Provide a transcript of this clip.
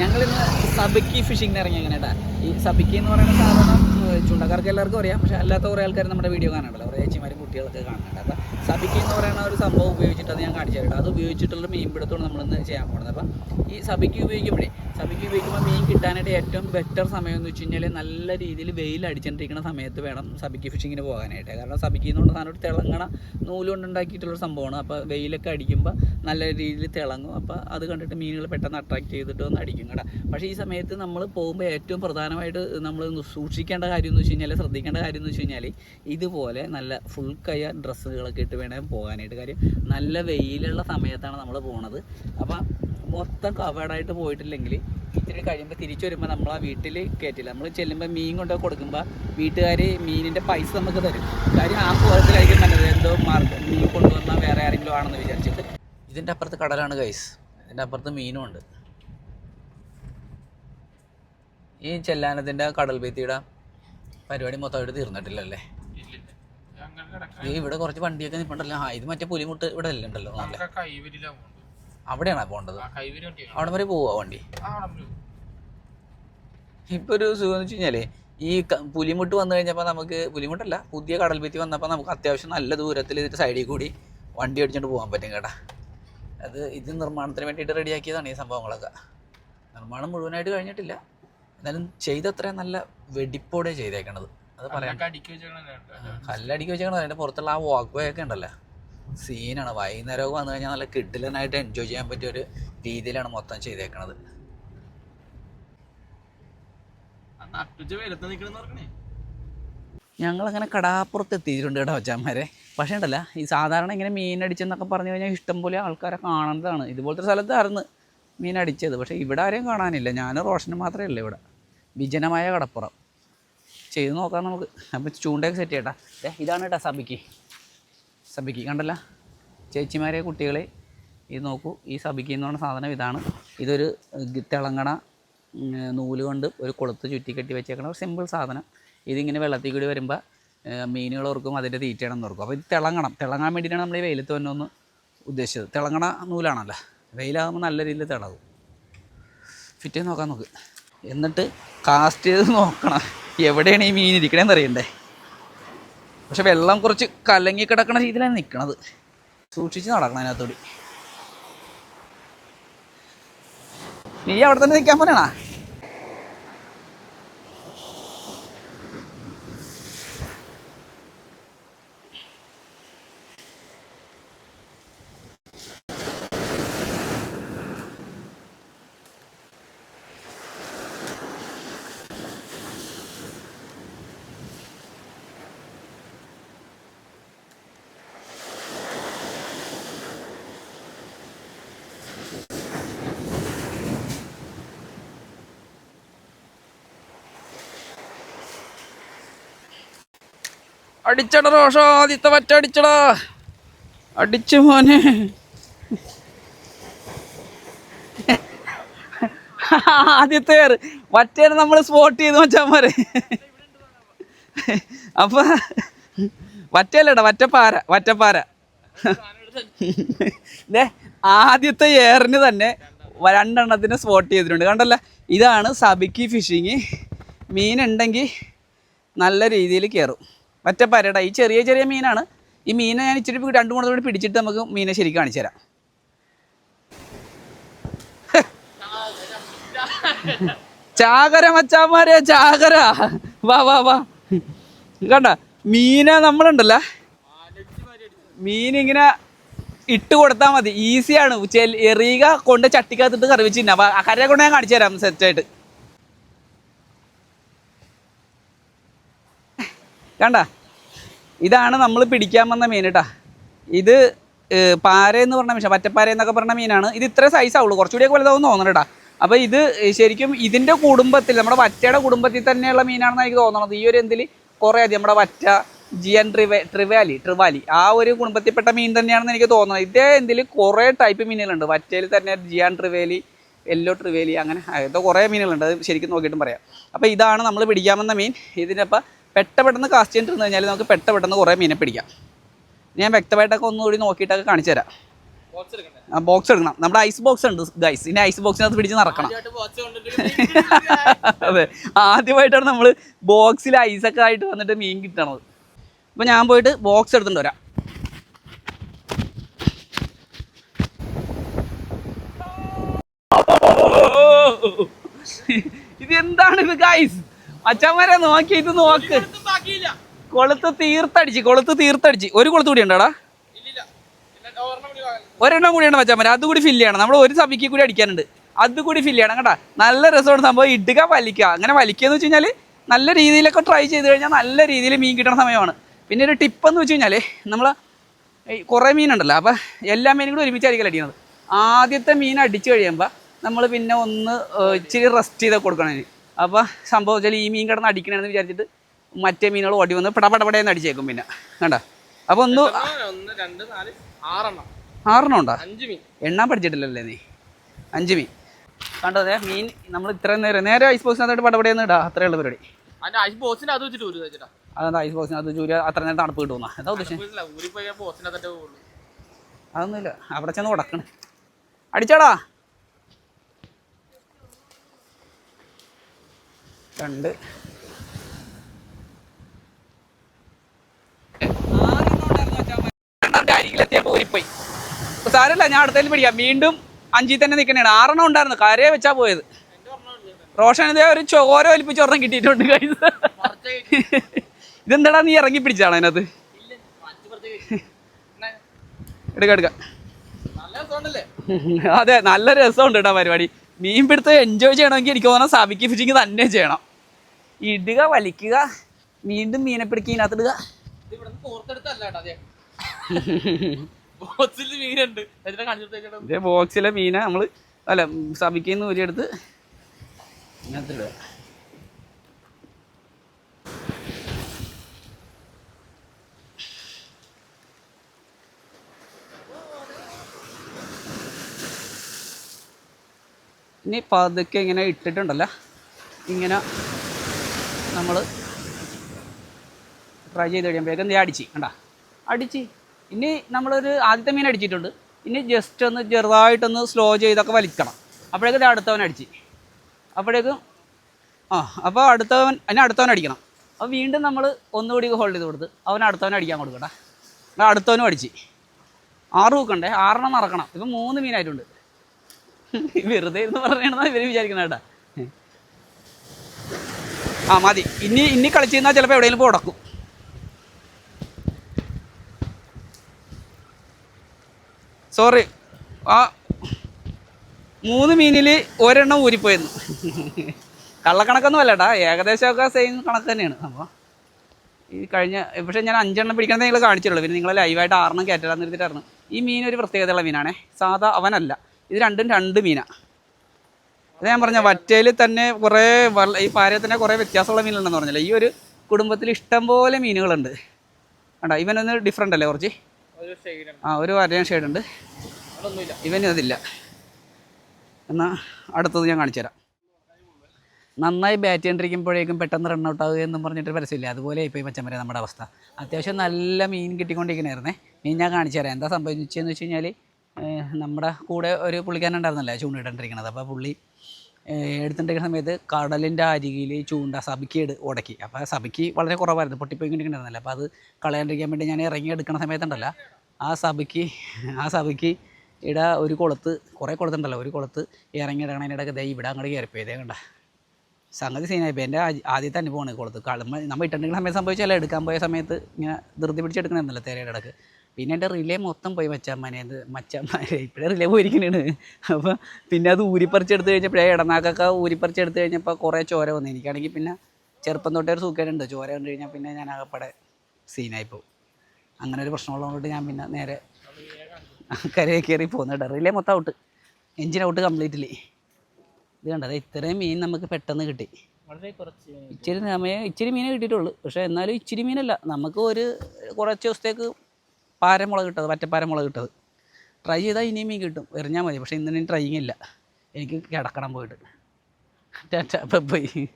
ഞങ്ങളിന്ന് സബക്കി ഫിഷിങ്ങിന് ഇറങ്ങി അങ്ങനെ ഈ സബക്കി എന്ന് പറയുന്ന സാധനം ചുണ്ടക്കാർക്ക് എല്ലാവർക്കും അറിയാം. പക്ഷേ അല്ലാത്ത കുറേ ആൾക്കാർ നമ്മുടെ വീഡിയോ കാണണ്ടല്ലോ കുറേ ചേച്ചിമാരും കുട്ടികളൊക്കെ കാണുന്നുണ്ട് അപ്പോൾ സബക്കി എന്ന് പറയുന്ന ഒരു സംഭവം ഉപയോഗിച്ചിട്ട് അത് ഞാൻ കാണിച്ചു തരട്ടെ അത് ഉപയോഗിച്ചിട്ടുള്ള മീൻ പിടുത്തമാണ് നമ്മളിന്ന് ചെയ്യാൻ പോകുന്നത്. അപ്പം ഈ സബക്കി ഉപയോഗിക്കുമ്പോഴേ സബക്കി ഉപയോഗിക്കുമ്പോൾ മീൻ കിട്ടാനായിട്ട് ഏറ്റവും ബെറ്റർ സമയം എന്ന് വെച്ച് കഴിഞ്ഞാൽ നല്ല രീതിയിൽ വെയിൽ അടിച്ചുകൊണ്ടിരിക്കുന്ന സമയത്ത് വേണം സബിക്ക് ഫിഷിങ്ങിന് പോകാനായിട്ട്. കാരണം സബക്കി എന്ന് സാധനം ഒരു തിളങ്ങണ നൂൽ കൊണ്ട് ഉണ്ടാക്കിയിട്ടുള്ള സംഭവമാണ്. അപ്പോൾ വെയിലൊക്കെ അടിക്കുമ്പോൾ നല്ല രീതിയിൽ തിളങ്ങും. അപ്പോൾ അത് കണ്ടിട്ട് മീനുകൾ പെട്ടെന്ന് അട്രാക്ട് ചെയ്തിട്ട് വന്ന് അടിക്കും കേട്ടോ. പക്ഷേ ഈ സമയത്ത് നമ്മൾ പോകുമ്പോൾ ഏറ്റവും പ്രധാനമായിട്ട് നമ്മൾ സൂക്ഷിക്കേണ്ട കാര്യം എന്ന് വെച്ച് കഴിഞ്ഞാൽ ശ്രദ്ധിക്കേണ്ട കാര്യം എന്ന് വെച്ച് കഴിഞ്ഞാൽ ഇതുപോലെ നല്ല ഫുൾ കയ്യ ഡ്രസ്സുകളൊക്കെ ഇട്ട് വേണം പോകാനായിട്ട്. കാര്യം നല്ല വെയിലുള്ള സമയത്താണ് നമ്മൾ പോണത്. അപ്പം മൊത്തം കവേർഡായിട്ട് പോയിട്ടില്ലെങ്കിൽ ഇത്തിരി കഴിയുമ്പോൾ തിരിച്ചു വരുമ്പോൾ നമ്മൾ ആ വീട്ടിൽ കയറ്റില്ല നമ്മൾ ചെല്ലുമ്പോൾ മീൻ കൊണ്ട് കൊടുക്കുമ്പോൾ വീട്ടുകാർ മീനിന്റെ പൈസ നമുക്ക് തരും. കാര്യം ആ കോലത്തിലായിരിക്കും നല്ലത്. എന്തോ മാർഗം മീൻ കൊണ്ടുവന്നാൽ വേറെ ആരെങ്കിലും ആണെന്ന് വിചാരിച്ചിട്ട്. ഇതിന്റെ അപ്പുറത്ത് കടലാണ് കൈസ് ഇതിന്റെ അപ്പുറത്ത് മീനും ഉണ്ട്. ഈ ചെല്ലാനത്തിന്റെ കടൽ ഭിത്തിയുടെ പരിപാടി മൊത്തമായിട്ട് തീർന്നിട്ടില്ലല്ലേ? ഇവിടെ കുറച്ച് വണ്ടിയൊക്കെ നിൽപ്പുണ്ടല്ലോ ആ ഇത് മറ്റേ പുലിമുട്ട് ഇവിടെ അല്ലേ ഉണ്ടല്ലോ നല്ല അവിടെയാണോ പോകേണ്ടത്? അവിടെ വരെ പോവാ വണ്ടി? ഇപ്പൊ ഒരു സുഖം എന്ന് വെച്ച് കഴിഞ്ഞാൽ ഈ പുലിമുട്ട് വന്നു കഴിഞ്ഞപ്പോൾ നമുക്ക് പുലിമുട്ടല്ല പുതിയ കടൽ ഭിത്തി വന്നപ്പോൾ നമുക്ക് അത്യാവശ്യം നല്ല ദൂരത്തിൽ ഇതിന്റെ സൈഡിൽ കൂടി വണ്ടി അടിച്ചുകൊണ്ട് പോകാൻ പറ്റും കേട്ടാ. അത് ഇത് നിർമ്മാണത്തിന് വേണ്ടിയിട്ട് റെഡിയാക്കിയതാണ് ഈ സംഭവങ്ങളൊക്കെ. നിർമ്മാണം മുഴുവനായിട്ട് കഴിഞ്ഞിട്ടില്ല. എന്നാലും ചെയ്തത്ര നല്ല വെടിപ്പോടെ ചെയ്തേക്കണത്. അത് പറയാം. കല്ലടിക്ക് വെച്ചേക്കണത്. അതിന്റെ പുറത്തുള്ള ആ വാക്ക് വേ ഒക്കെ ഉണ്ടല്ലോ. സീനാണ് വൈകുന്നേരം വന്നു കഴിഞ്ഞാൽ നല്ല കിഡിലനായിട്ട് എൻജോയ് ചെയ്യാൻ പറ്റിയ ഒരു രീതിയിലാണ് മൊത്തം ചെയ്തേക്കണത്. ഞങ്ങളങ്ങനെ കടാപ്പുറത്ത് എത്തിയിട്ടുണ്ട് കേട്ടോ അച്ഛന്മാരെ. പക്ഷേ ഉണ്ടല്ല ഈ സാധാരണ ഇങ്ങനെ മീൻ അടിച്ചെന്നൊക്കെ പറഞ്ഞു കഴിഞ്ഞാൽ ഇഷ്ടംപോലെ ആൾക്കാരെ കാണേണ്ടതാണ് ഇതുപോലത്തെ സ്ഥലത്തായിരുന്നു മീൻ അടിച്ചത്. പക്ഷേ ഇവിടെ ആരെയും കാണാനില്ല. ഞാൻ റോഷനും മാത്രമേ ഉള്ളൂ ഇവിടെ. വിജനമായ കടപ്പുറം. ചെയ്ത് നോക്കാം നമുക്ക്. അപ്പം ചൂണ്ടയൊക്കെ സെറ്റ് ചെയ്യട്ടാ. ഇതാണ് കേട്ടോ സബിക്ക്. സബിക്ക് കണ്ടല്ല? ചേച്ചിമാരെ കുട്ടികളെ ഇത് നോക്കൂ ഈ സബിക്ക് എന്ന് പറഞ്ഞ സാധനം ഇതാണ്. ഇതൊരു തിളങ്ങണ നൂൽ കൊണ്ട് ഒരു കൊളുത്ത് ചുറ്റി കെട്ടി വെച്ചേക്കണ ഒരു സിമ്പിൾ സാധനം. ഇതിങ്ങനെ വെള്ളത്തിൽ കൂടി വരുമ്പോൾ മീനുകൾ ഓർക്കും അതിന്റെ തീറ്റയാണെന്ന് ഓർക്കും. അപ്പോൾ ഇത് തിളങ്ങണം. തിളങ്ങാൻ വേണ്ടിയിട്ടാണ് നമ്മൾ ഈ വെയിലത്ത് തന്നെ ഒന്ന് ഉദ്ദേശിച്ചത്. തിളങ്ങണ നൂലാണല്ലോ. വെയിലാകുമ്പോൾ നല്ല രീതിയിൽ തിളകും. ഫിറ്റ് ചെയ്ത് നോക്കാൻ നോക്ക്. എന്നിട്ട് കാസ്റ്റ് ചെയ്ത് നോക്കണം. എവിടെയാണ് ഈ മീൻ ഇരിക്കണേന്ന് അറിയണ്ടേ? പക്ഷെ വെള്ളം കുറച്ച് കലങ്ങി കിടക്കുന്ന രീതിയിലാണ് നിൽക്കണത് സൂക്ഷിച്ച് നടക്കണം അതിനകത്തോടി നീ അവിടെ തന്നെ നിൽക്കാൻ പറയണ അടിച്ചട റോഷോ ആദ്യത്തെ വറ്റ അടിച്ചടാ. അടിച്ചു മോനെ. ആദ്യത്തെ വറ്റേനെ നമ്മൾ സ്പോട്ട് ചെയ്ത് വെച്ചാമാരെ അപ്പൊ വറ്റല്ലടാ വറ്റപ്പാര വറ്റപ്പാര ആദ്യത്തെ ഏറിന് തന്നെ രണ്ടെണ്ണത്തിന് സ്പോട്ട് ചെയ്തിട്ടുണ്ട്. കണ്ടല്ല ഇതാണ് സബിക്കി ഫിഷിങ് മീൻ ഉണ്ടെങ്കിൽ നല്ല രീതിയിൽ കയറും വറ്റപ്പാരടാ ഈ ചെറിയ ചെറിയ മീനാണ്. ഈ മീനെ ഞാൻ ഇച്ചിരി രണ്ടു മൂന്ന് കൂടി പിടിച്ചിട്ട് നമുക്ക് മീനെ ശരിക്കും കാണിച്ചു തരാം. ചാകര മച്ചാമാരെ ചാകര. വാ വാ വാ. കണ്ട മീനെ നമ്മളുണ്ടല്ല? മീനിങ്ങനെ ഇട്ട് കൊടുത്താൽ മതി. ഈസിയാണ് എറിയുക കൊണ്ട് ചട്ടിക്കകത്തിട്ട് കറി വെച്ചിരുന്ന. അപ്പൊ കൊണ്ട് ഞാൻ കാണിച്ചു തരാം സെറ്റായിട്ട് കണ്ട? ഇതാണ് നമ്മൾ പിടിക്കാൻ വന്ന മീൻ കേട്ടാ ഇത് പാര എന്ന് പറഞ്ഞ മീൻ പറ്റപ്പാര എന്നൊക്കെ പറഞ്ഞ മീനാണ്. ഇത് ഇത്ര സൈസ് ആവുള്ളൂ. കുറച്ചുകൂടിയൊക്കെ വലുതാവും തോന്നണം കേട്ടാ അപ്പോൾ ഇത് ശരിക്കും ഇതിന്റെ കുടുംബത്തിൽ നമ്മുടെ വറ്റയുടെ കുടുംബത്തിൽ തന്നെയുള്ള മീനാണെന്ന് എനിക്ക് തോന്നണത്. ഈ ഒരു എന്തിൽ കുറേ അധികം നമ്മുടെ വറ്റ ജിയൻ ട്രിവേ ട്രിവാലി ട്രിവാലി ആ ഒരു കുടുംബത്തിൽപ്പെട്ട മീൻ തന്നെയാണെന്ന് എനിക്ക് തോന്നുന്നത് ഇതേ എന്തിൽ കുറേ ടൈപ്പ് മീനുകളുണ്ട്. വറ്റയിൽ തന്നെ ജിയാൻ ട്രിവേലി യെല്ലോ ട്രിവേലി അങ്ങനെ അങ്ങനത്തെ കുറേ മീനുകളുണ്ട്. അത് ശരിക്കും നോക്കിയിട്ടും പറയാം. അപ്പോൾ ഇതാണ് നമ്മൾ പിടിക്കാമെന്ന മീൻ. ഇതിനപ്പോൾ പെട്ട പെട്ടെന്ന് കാസ്റ്റ് ചെയ്തിട്ട് കഴിഞ്ഞാൽ നമുക്ക് പെട്ട പെട്ടെന്ന് കുറേ മീനെ പിടിക്കാം. ഞാൻ വ്യക്തമായിട്ടൊക്കെ ഒന്നുകൂടി നോക്കിയിട്ടൊക്കെ കാണിച്ചു തരാം. ബോക്സ് എടുക്കണം. നമ്മുടെ ഐസ് ബോക്സ് ഉണ്ട് ഗൈസ് ഇനി ഐസ് ബോക്സിനകത്ത് പിടിച്ച് നടക്കണം. അതെ. ആദ്യമായിട്ടാണ് നമ്മൾ ബോക്സിൽ ഐസൊക്കെ ആയിട്ട് വന്നിട്ട് മീൻ കിട്ടണത്. അപ്പോൾ ഞാൻ പോയിട്ട് ബോക്സ് എടുത്തിട്ട് വരാം. ഇത് എന്താണ് ഇത് ഗൈസ് അച്ഛന്മാരെ നോക്കി ഇത് നോക്ക്. കൊളുത്ത് തീർത്തടിച്ച് കൊളുത്ത് തീർത്തടിച്ച്. ഒരു കൊളുത്ത് കൂടി ഉണ്ടോടാ? ഒരെണ്ണം കൂടി ഉണ്ടോ മച്ചാൻ അത് കൂടി ഫില്ല് ചെയ്യണം. നമ്മൾ ഒരു സഭയ്ക്ക് കൂടി അടിക്കാനുണ്ട്. അത് കൂടി ഫില്ല് ചെയ്യണം കേട്ടോ. നല്ല രസമാണ് സംഭവം. ഇടുക വലിക്കുക. അങ്ങനെ വലിക്കുക എന്ന് വെച്ച് കഴിഞ്ഞാൽ നല്ല രീതിയിലൊക്കെ ട്രൈ ചെയ്ത് കഴിഞ്ഞാൽ നല്ല രീതിയിൽ മീൻ കിട്ടുന്ന സമയമാണ്. പിന്നെ ഒരു ടിപ്പ് എന്ന് വെച്ച് കഴിഞ്ഞാൽ നമ്മൾ കുറേ മീനുണ്ടല്ലോ അപ്പോൾ എല്ലാ മീനും കൂടി ഒരുമിച്ചായിരിക്കും അടിക്കുന്നത് ആദ്യത്തെ മീൻ അടിച്ചു കഴിയുമ്പോൾ നമ്മൾ പിന്നെ ഒന്ന് ഇച്ചിരി റെസ്റ്റ് ചെയ്ത് കൊടുക്കണം അപ്പോൾ സംഭവം വെച്ചാൽ ഈ മീൻ കിടന്ന് അടിക്കണമെന്ന് വിചാരിച്ചിട്ട് മറ്റേ മീനുകൾ ഓടി വന്ന് പടപടപടയെന്ന് അടിച്ചേക്കും പിന്നെ. കണ്ട? അപ്പോൾ ഒന്ന് ആറെണ്ണം. ഉണ്ടോ? എണ്ണാൻ പഠിച്ചിട്ടില്ലല്ലേ നീ? അഞ്ച് മീൻ. കണ്ടോ അതെ മീൻ നമ്മൾ ഇത്രയും നേരം നേരെ ഐസ് ബോക്സിനകത്തോട്ട് പടപടയെന്ന് ഇടാ. അത്രയുള്ള പരിപാടി. ഐസ് ബോക്സിന് അത് വെച്ചിട്ട് അതെന്താ ഐസ് ബോക്സിനകത്ത് ജൂരി അത്ര നേരം തണുപ്പ് കിട്ടുന്ന എന്താ ഉദ്ദേശം. അതൊന്നുമില്ല. അവിടെ ചെന്ന് ഉടക്കണ്. അടിച്ചാടാ. പോയി സാരല്ല ഞാൻ അടുത്തേലും പിടിക്കാം. വീണ്ടും അഞ്ചിൽ തന്നെ നിൽക്കണേണ് ആറെണ്ണം ഉണ്ടായിരുന്നു. കരയെ വെച്ചാ പോയത്. റോഷൻ ഇതേ ഒരു ചോര വലിപ്പിച്ച് ഒരെണ്ണം കിട്ടിയിട്ടുണ്ട് കൈ ഇതെന്താടാ നീ ഇറങ്ങി പിടിച്ചാണ് അതിനകത്ത്? എടുക്ക എടുക്ക. അതെ നല്ല രസമുണ്ട് കേട്ടോ പരിപാടി. മീൻ പിടുത്തം എൻജോയ് ചെയ്യണമെങ്കിൽ എനിക്ക് തോന്നുന്നു സബിക്ക് ഫിഷിങ് തന്നെ ചെയ്യണം. ഇടുക വലിക്കുക വീണ്ടും മീനെ പിടിക്കുക ഇതിനകത്തിടുക ഇത് ബോക്സിലെ മീനെ നമ്മൾ. അല്ല സഭിക്കുന്ന ഊരിയെടുത്ത് ഇതിനകത്തിടുക ഇനി പതുക്കെ ഇങ്ങനെ ഇട്ടിട്ടുണ്ടല്ല. ഇങ്ങനെ നമ്മൾ ട്രൈ ചെയ്ത് വേഗം ദേ അടിച്ച് കണ്ട? അടിച്ച്. ഇനി നമ്മളൊരു ആദ്യത്തെ മീൻ അടിച്ചിട്ടുണ്ട്. ഇനി ജസ്റ്റ് ഒന്ന് ചെറുതായിട്ടൊന്ന് സ്ലോ ചെയ്തൊക്കെ വലിക്കണം. അപ്പോഴേക്കും ഇത് അടുത്തവൻ അടിച്ച്. അപ്പോഴേക്കും ആ അപ്പോൾ അടുത്തവൻ അതിന് അടുത്തവൻ അടിക്കണം. അപ്പോൾ വീണ്ടും നമ്മൾ ഒന്നുകൂടി ഹോൾഡ് ചെയ്ത് കൊടുത്ത് അവൻ അടുത്തവൻ അടിക്കാൻ കൊടുക്കട്ടെ അടുത്തവനും അടിച്ച്. ആറ് ഹൂക്കണ്ടേ ആറെണ്ണം നടക്കണം ഇപ്പം മൂന്ന് മീനായിട്ടുണ്ട്. വെറുതെ എന്ന് പറയണമെന്നാണ് ഇവർ വിചാരിക്കുന്നത് കേട്ടാ. ആ മതി. ഇനി ഇനി കളിച്ചിരുന്നാൽ ചിലപ്പോൾ എവിടെയെങ്കിലും പോയി ഉടക്കും. സോറി ആ മൂന്ന് മീനിൽ ഒരെണ്ണം ഊരിപ്പോയിരുന്നു. കള്ളക്കണക്കൊന്നും ഏകദേശം ഏകദേശമൊക്കെ സെയിം കണക്ക് തന്നെയാണ്. അപ്പോൾ ഈ കഴിഞ്ഞ പക്ഷേ ഞാൻ അഞ്ചെണ്ണം പിടിക്കണത് നിങ്ങൾ കാണിച്ചിട്ടുള്ളൂ പിന്നെ നിങ്ങൾ ലൈവായിട്ട് ആറെണ്ണം കയറ്റാൻ നിർത്തിയിട്ടായിരുന്നു ഈ മീൻ ഒരു പ്രത്യേകതയുള്ള മീനാണേ. സാധാ അവനല്ല. ഇത് രണ്ടും രണ്ട് മീനാണ് അത് ഞാൻ പറഞ്ഞ വറ്റയിൽ തന്നെ കുറേ ഈ പാരയിൽ തന്നെ കുറേ വ്യത്യാസമുള്ള മീനുണ്ടെന്ന് പറഞ്ഞില്ല? ഈ ഒരു കുടുംബത്തിൽ ഇഷ്ടം പോലെ മീനുകളുണ്ട്. വേണ്ട ഇവനൊന്ന് ഡിഫറെന്റ് അല്ലേ കുറച്ച്? ഷെയ്ഡ് ആ ഒരു വരയൻ ഷെയ്ഡുണ്ട് ഉണ്ട്. ഇവന് അതില്ല. എന്നാൽ അടുത്തത് ഞാൻ കാണിച്ചു തരാം നന്നായി ബാറ്റ് ചെയ്തിരിക്കുമ്പോഴേക്കും പെട്ടെന്ന് റണ്ണൗട്ട് ആവുക എന്നും പറഞ്ഞിട്ട് പരസ്യമില്ല? അതുപോലെ ഇപ്പോൾ ഈ വരെ നമ്മുടെ അവസ്ഥ. അത്യാവശ്യം നല്ല മീൻ കിട്ടിക്കൊണ്ടിരിക്കണായിരുന്നേ മീൻ ഞാൻ കാണിച്ചു തരാം എന്താ സംഭവിച്ചതെന്ന് വെച്ച് കഴിഞ്ഞാൽ നമ്മുടെ കൂടെ ഒരു പുള്ളിക്കാരൻ ഉണ്ടായിരുന്നല്ലേ ചൂണ്ടിട്ടിരിക്കണത് അപ്പോൾ പുള്ളി എടുത്തിട്ടിരിക്കുന്ന സമയത്ത് കടലിന്റെ അരികിൽ ചൂണ്ട സബിക്കേട് ഉടക്കി. അപ്പോൾ സബിക്ക് വളരെ കുറവായിരുന്നു പൊട്ടിപ്പോയിക്കൊണ്ടിരിക്കണായിരുന്നല്ലോ അപ്പോൾ അത് കളയാണ്ടിരിക്കാൻ വേണ്ടി ഞാൻ ഇറങ്ങി എടുക്കുന്ന സമയത്തുണ്ടല്ലോ ആ സബിക്ക് ആ സബിക്ക് ഇട ഒരു കുളത്ത് കുറേ കുളത്തുണ്ടല്ലോ ഒരു കുളത്ത് ഇറങ്ങി ഇടണതിനിടയ്ക്ക് ദേ ഇവിടെ അങ്ങോട്ട് കയറിപ്പോയി ഇതേ കണ്ട. സംഗതി സീനായിപ്പോൾ എന്റെ ആദ്യത്തെ അനുഭവമാണ് കുളത്ത്. കളമ്മ നമ്മൾ ഇട്ടിട്ടുണ്ടെങ്കിൽ സമയത്ത് സംഭവിച്ചാൽ എടുക്കാൻ പോയ സമയത്ത് ഇങ്ങനെ ധൃതി പിടിച്ചെടുക്കണമെന്നല്ലോ തേരയുടെ ഇടയ്ക്ക്? പിന്നെ എന്റെ റിലേ മൊത്തം പോയി മച്ചാമ്മനെ. അത് മച്ചാമ്മനെ. ഇപ്പോഴേ റിലേ പോയിരിക്കണേണ്. അപ്പോൾ പിന്നെ അത് ഊരിപ്പറിച്ചെടുത്ത് കഴിഞ്ഞപ്പോഴേ ഇടനാക്കൊക്കെ ഊരിപ്പറിച്ചെടുത്ത് കഴിഞ്ഞപ്പോൾ കുറേ ചോര വന്നു. എനിക്കാണെങ്കിൽ പിന്നെ ചെറുപ്പം തൊട്ടേ ഒരു സൂക്കേടുണ്ട് ചോര കണ്ടു കഴിഞ്ഞാൽ പിന്നെ ഞാൻ ആകെപ്പാടെ സീനായി പോകും അങ്ങനെ ഒരു പ്രശ്നമുള്ളതുകൊണ്ട് ഞാൻ പിന്നെ നേരെ കരയെ കയറി പോകുന്നുണ്ട് റിലേ മൊത്തം ഔട്ട് എഞ്ചിൻ ഔട്ട് കംപ്ലീറ്റ്ലി ഇത് കണ്ടത് ഇത്രയും മീൻ നമുക്ക് പെട്ടെന്ന് കിട്ടി. ഇച്ചിരി സമയം ഇച്ചിരി മീനേ കിട്ടിയിട്ടുള്ളൂ. പക്ഷേ എന്നാലും ഇച്ചിരി മീനല്ല. നമുക്ക് ഒരു കുറച്ച് ദിവസത്തേക്ക് പാരമുളക് കിട്ടത് വറ്റപ്പാരമുളക് കിട്ടത് ട്രൈ ചെയ്താൽ ഇനിയും മീൻ കിട്ടും. എറിഞ്ഞാൽ മതി പക്ഷേ ഇന്നിനും ട്രൈയിങ് ഇല്ല. എനിക്ക് കിടക്കണം പോയിട്ട്. ടാറ്റ ബൈ